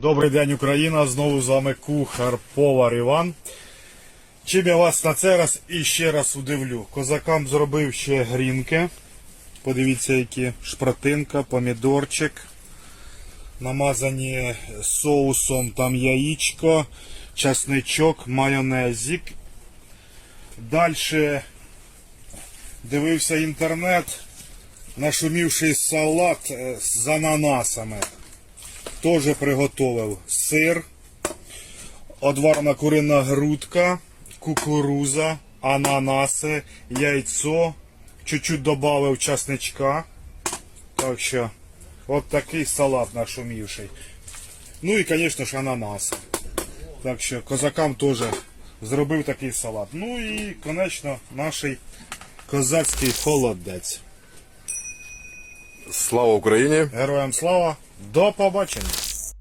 Добрий день, Україна! Знову з вами кухар повар Іван. Чим я вас на це раз і ще раз удивлю. Козакам зробив ще грінки. Подивіться, які шпратинка, помідорчик. Намазані соусом там яєчко, часничок, майонезик. Далі дивився інтернет, нашумівший салат е, з ананасами. Теж приготовив сир, одварна курина грудка, кукуруза, ананаси, яйцо, чуть-чуть додав часничка. Так що, от такий салат нашумівший. Ну і, звісно ж, ананас. Так що козакам теж зробив такий салат. Ну і, звісно, наш козацький холодець. Слава Україні! Героям слава! До побачення!